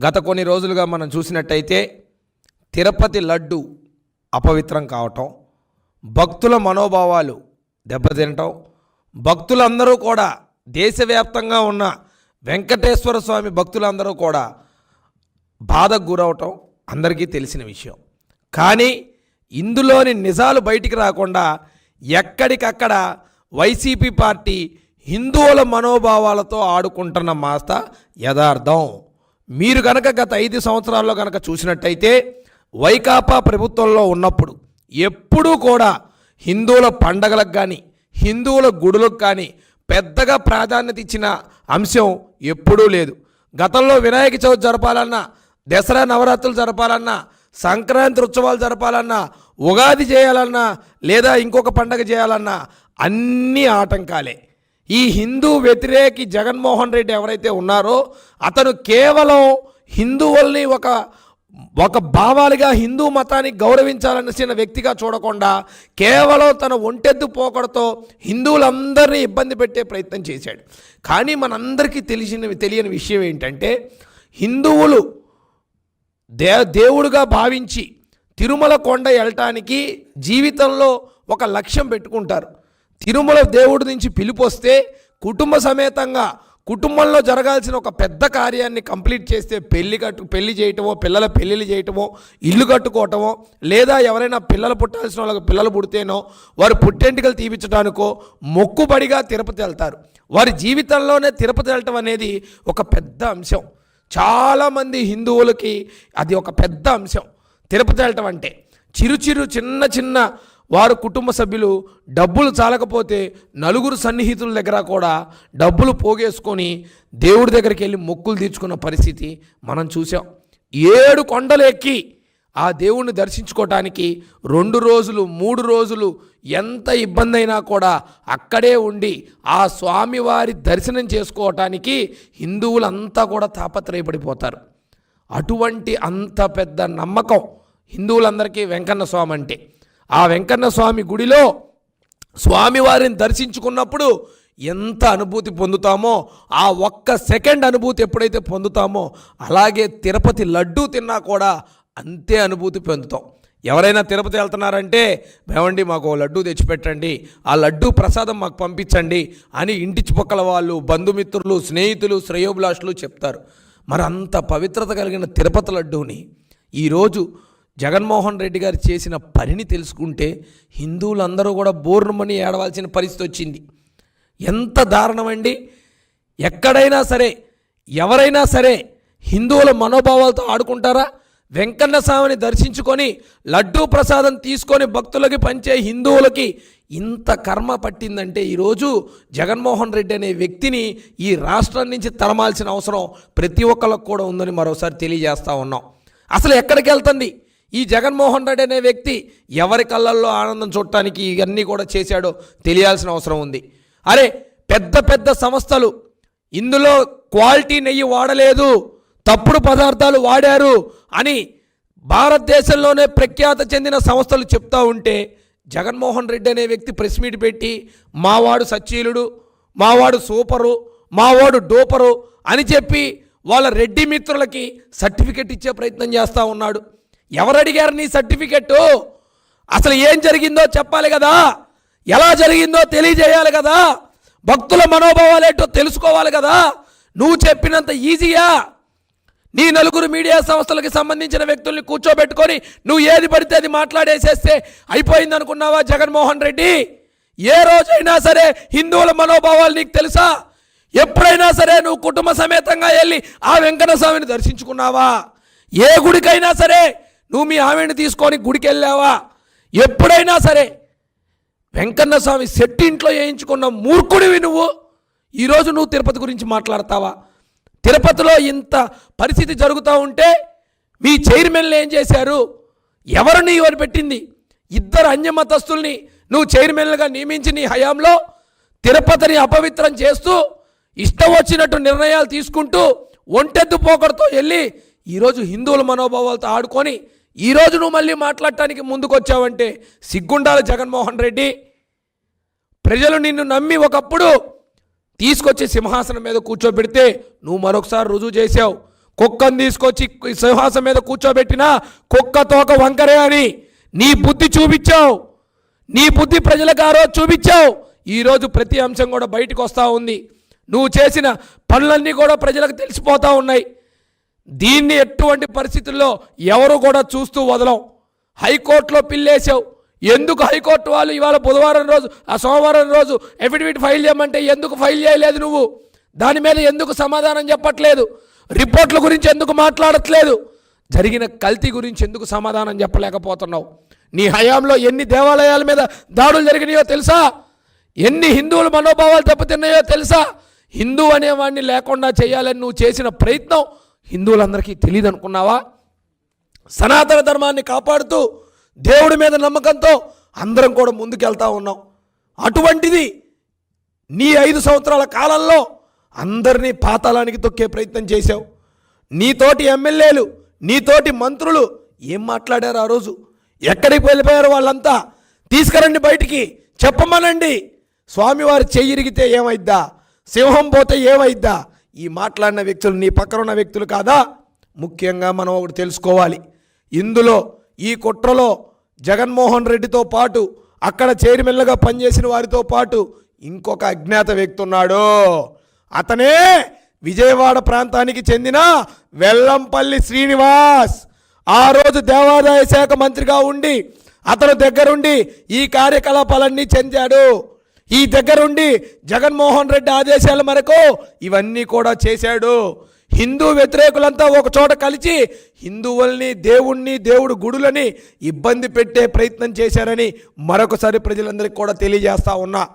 గత కొన్ని రోజులుగా మనం చూసినట్టయితే తిరుపతి లడ్డు అపవిత్రం కావటం భక్తుల మనోభావాలు దెబ్బతినటం భక్తులందరూ కూడా దేశవ్యాప్తంగా ఉన్న వెంకటేశ్వర స్వామి భక్తులందరూ కూడా బాధకు గురవటం అందరికీ తెలిసిన విషయం. కానీ ఇందులోని నిజాలు బయటికి రాకుండా ఎక్కడికక్కడ వైసీపీ పార్టీ హిందువుల మనోభావాలతో ఆడుకుంటున్న మాస్త యథార్థం. మీరు కనుక గత ఐదు సంవత్సరాల్లో కనుక చూసినట్టయితే వైకాపా ప్రభుత్వంలో ఉన్నప్పుడు ఎప్పుడూ కూడా హిందువుల పండగలకు కానీ హిందువుల గుడులకు కానీ పెద్దగా ప్రాధాన్యత ఇచ్చిన అంశం ఎప్పుడూ లేదు. గతంలో వినాయక చవితి జరపాలన్నా దసరా నవరాత్రులు జరపాలన్నా సంక్రాంతి ఉత్సవాలు జరపాలన్నా ఉగాది చేయాలన్నా లేదా ఇంకొక పండగ చేయాలన్నా అన్నీ ఆటంకాలే. ఈ హిందూ వ్యతిరేకి జగన్మోహన్ రెడ్డి ఎవరైతే ఉన్నారో అతను కేవలం హిందువుల్ని ఒక ఒక భావాలుగా హిందూ మతాన్ని గౌరవించాలనిసిన వ్యక్తిగా చూడకుండా కేవలం తన ఒంటెద్దు పోకడతో హిందువులందరినీ ఇబ్బంది పెట్టే ప్రయత్నం చేశాడు. కానీ మనందరికీ తెలిసిన తెలియని విషయం ఏంటంటే హిందువులు దే దేవుడుగా భావించి తిరుమల కొండ వెళ్ళటానికి జీవితంలో ఒక లక్ష్యం పెట్టుకుంటారు. తిరుమల దేవుడి నుంచి పిలుపు వస్తే కుటుంబ సమేతంగా కుటుంబంలో జరగాల్సిన ఒక పెద్ద కార్యాన్ని కంప్లీట్ చేస్తే పెళ్ళి కట్టు పెళ్ళి చేయటమో పిల్లల పెళ్ళిళ్ళు చేయటమో ఇల్లు కట్టుకోవటమో లేదా ఎవరైనా పిల్లలు పుట్టాల్సిన వాళ్ళకి పిల్లలు పుడితేనో వారు పుట్టెంటికలు తీపించడానికో మొక్కుబడిగా తిరుపతి వెళ్తారు. వారి జీవితంలోనే తిరుపతి వెళ్ళటం అనేది ఒక పెద్ద అంశం. చాలామంది హిందువులకి అది ఒక పెద్ద అంశం. తిరుపతి వెళ్ళటం అంటే చిరు చిరు చిన్న చిన్న వారు కుటుంబ సభ్యులు డబ్బులు చాలకపోతే నలుగురు సన్నిహితుల దగ్గర కూడా డబ్బులు పోగేసుకొని దేవుడి దగ్గరికి వెళ్ళి మొక్కులు తీర్చుకున్న పరిస్థితి మనం చూసాం ఏడు కొండలు ఎక్కి ఆ దేవుణ్ణి దర్శించుకోవటానికి రెండు రోజులు మూడు రోజులు ఎంత ఇబ్బంది అయినా కూడా అక్కడే ఉండి ఆ స్వామివారి దర్శనం చేసుకోవటానికి హిందువులంతా కూడా తాపత్రయపడిపోతారు. అటువంటి అంత పెద్ద నమ్మకం హిందువులందరికీ వెంకన్న స్వామి అంటే ఆ వెంకన్న స్వామి గుడిలో స్వామివారిని దర్శించుకున్నప్పుడు ఎంత అనుభూతి పొందుతామో ఆ ఒక్క సెకండ్ అనుభూతి ఎప్పుడైతే పొందుతామో అలాగే తిరుపతి లడ్డూ తిన్నా కూడా అంతే అనుభూతి పొందుతాం. ఎవరైనా తిరుపతి వెళ్తున్నారంటే మేమండి మాకు లడ్డు లడ్డూ తెచ్చిపెట్టండి ఆ లడ్డూ ప్రసాదం మాకు పంపించండి అని ఇంటి చుపక్కల వాళ్ళు బంధుమిత్రులు స్నేహితులు శ్రేయోభిలాషులు చెప్తారు. మరి అంత పవిత్రత కలిగిన తిరుపతి లడ్డూని ఈరోజు జగన్మోహన్ రెడ్డి గారు చేసిన పనిని తెలుసుకుంటే హిందువులందరూ కూడా బోర్నుమని ఏడవాల్సిన పరిస్థితి వచ్చింది. ఎంత దారుణమండి. ఎక్కడైనా సరే ఎవరైనా సరే హిందువుల మనోభావాలతో ఆడుకుంటారా? వెంకన్న స్వామిని దర్శించుకొని లడ్డూ ప్రసాదం తీసుకొని భక్తులకి పంచే హిందువులకి ఇంత కర్మ పట్టిందంటే ఈరోజు జగన్మోహన్ రెడ్డి అనే వ్యక్తిని ఈ రాష్ట్రం నుంచి తరమాల్సిన అవసరం ప్రతి ఒక్కరికి కూడా ఉందని మరోసారి తెలియజేస్తూ ఉన్నాం. అసలు ఎక్కడికి వెళ్తుంది? ఈ జగన్మోహన్ రెడ్డి అనే వ్యక్తి ఎవరి కళ్ళల్లో ఆనందం చూడటానికి ఇవన్నీ కూడా చేశాడో తెలియాల్సిన అవసరం ఉంది. అరే పెద్ద పెద్ద సంస్థలు ఇందులో క్వాలిటీ నెయ్యి వాడలేదు తప్పుడు పదార్థాలు వాడారు అని భారతదేశంలోనే ప్రఖ్యాత చెందిన సంస్థలు చెప్తా ఉంటే జగన్మోహన్ రెడ్డి అనే వ్యక్తి ప్రెస్ మీట్ పెట్టి మావాడు సచ్చీలుడు మావాడు సూపరు మావాడు డోపరు అని చెప్పి వాళ్ళ రెడ్డి మిత్రులకి సర్టిఫికెట్ ఇచ్చే ప్రయత్నం చేస్తూ ఉన్నాడు. ఎవరు అడిగారు నీ సర్టిఫికెట్టు? అసలు ఏం జరిగిందో చెప్పాలి కదా. ఎలా జరిగిందో తెలియజేయాలి కదా. భక్తుల మనోభావాలు ఏంటో తెలుసుకోవాలి కదా. నువ్వు చెప్పినంత ఈజీయా? నీ నలుగురు మీడియా సంస్థలకు సంబంధించిన వ్యక్తుల్ని కూర్చోబెట్టుకొని నువ్వు ఏది పడితే అది మాట్లాడేసేస్తే అయిపోయింది అనుకున్నావా జగన్మోహన్ రెడ్డి? ఏ రోజైనా సరే హిందువుల మనోభావాలు నీకు తెలుసా? ఎప్పుడైనా సరే నువ్వు కుటుంబ సమేతంగా వెళ్ళి ఆ వెంకటస్వామిని దర్శించుకున్నావా? ఏ గుడికైనా సరే నువ్వు మీ ఆమెను తీసుకొని గుడికి వెళ్ళావా ఎప్పుడైనా సరే వెంకన్న స్వామి సెట్ ఇంట్లో వేయించుకున్న మూర్ఖుడివి నువ్వు. ఈరోజు నువ్వు తిరుపతి గురించి మాట్లాడతావా? తిరుపతిలో ఇంత పరిస్థితి జరుగుతూ ఉంటే మీ చైర్మన్లు ఏం చేశారు? ఎవరు నీ ఎవరు పెట్టింది? ఇద్దరు అన్యమతస్తుల్ని నువ్వు చైర్మన్లుగా నియమించి నీ హయాంలో తిరుపతిని అపవిత్రం చేస్తూ ఇష్టం వచ్చినట్టు నిర్ణయాలు తీసుకుంటూ ఒంటెద్దు పోకడతో వెళ్ళి ఈరోజు హిందువుల మనోభావాలతో ఆడుకొని ఈరోజు నువ్వు మళ్ళీ మాట్లాడటానికి ముందుకొచ్చావంటే సిగ్గుండాలి జగన్మోహన్ రెడ్డి. ప్రజలు నిన్ను నమ్మి ఒకప్పుడు తీసుకొచ్చి సింహాసనం మీద కూర్చోబెడితే నువ్వు మరొకసారి రుజువు చేసావు కుక్కను తీసుకొచ్చి సింహాసనం మీద కూర్చోబెట్టినా కుక్క తోక వంకరే అని నీ బుద్ధి చూపించావు. నీ బుద్ధి ప్రజలకు ఆ రోజు చూపించావు. ఈరోజు ప్రతి అంశం కూడా బయటకు వస్తూ ఉంది. నువ్వు చేసిన పనులన్నీ కూడా ప్రజలకు తెలిసిపోతూ ఉన్నాయి. దీన్ని ఎటువంటి పరిస్థితుల్లో ఎవరు కూడా చూస్తూ వదలం హైకోర్టులో పిల్లేసావు ఎందుకు హైకోర్టు వాళ్ళు ఇవాళ బుధవారం రోజు ఆ సోమవారం రోజు ఎఫిడవిట్ ఫైల్ చేయమంటే ఎందుకు ఫైల్ చేయలేదు నువ్వు? దాని మీద ఎందుకు సమాధానం చెప్పట్లేదు? రిపోర్ట్ల గురించి ఎందుకు మాట్లాడట్లేదు? జరిగిన కల్తీ గురించి ఎందుకు సమాధానం చెప్పలేకపోతున్నావు? నీ హయాంలో ఎన్ని దేవాలయాల మీద దాడులు జరిగినాయో తెలుసా? ఎన్ని హిందువుల మనోభావాలు దెబ్బతిన్నాయో తెలుసా? హిందూ అనేవాడిని లేకుండా చేయాలని నువ్వు చేసిన ప్రయత్నం హిందువులందరికీ తెలియదు అనుకున్నావా సనాతన ధర్మాన్ని కాపాడుతూ దేవుడి మీద నమ్మకంతో అందరం కూడా ముందుకెళ్తా ఉన్నాం. అటువంటిది నీ ఐదు సంవత్సరాల కాలంలో అందరినీ పాతాళానికి తొక్కే ప్రయత్నం చేశావు. నీతోటి ఎమ్మెల్యేలు నీతోటి మంత్రులు ఏం మాట్లాడారు ఆ రోజు? ఎక్కడికి వెళ్ళిపోయారు వాళ్ళంతా? తీసుకురండి బయటికి చెప్పమనండి. స్వామివారి చెయ్యిరిగితే ఏమైద్దా? సింహం పోతే ఏమైద్దా? ఈ మాట్లాడిన వ్యక్తులు నీ పక్కన ఉన్న వ్యక్తులు కాదా? ముఖ్యంగా మనం ఒకటి తెలుసుకోవాలి. ఇందులో ఈ కుట్రలో జగన్మోహన్ రెడ్డితో పాటు అక్కడ చైర్మన్లుగా పనిచేసిన వారితో పాటు ఇంకొక అజ్ఞాత వ్యక్తి ఉన్నాడు అతనే విజయవాడ ప్రాంతానికి చెందిన వెల్లంపల్లి శ్రీనివాస్. ఆ రోజు దేవాదాయ శాఖ మంత్రిగా ఉండి అతను దగ్గరుండి ఈ కార్యకలాపాలన్నీ చెందాడు. ఈ దగ్గరుండి జగన్మోహన్ రెడ్డి ఆదేశాల మేరకు. ఇవన్నీ కూడా చేశాడు. హిందూ వ్యతిరేకులంతా ఒక చోట కలిసి హిందువుల్ని దేవుణ్ణి దేవుడు గుడులని ఇబ్బంది పెట్టే ప్రయత్నం చేశారని మరొకసారి ప్రజలందరికీ కూడా తెలియజేస్తా ఉన్నా.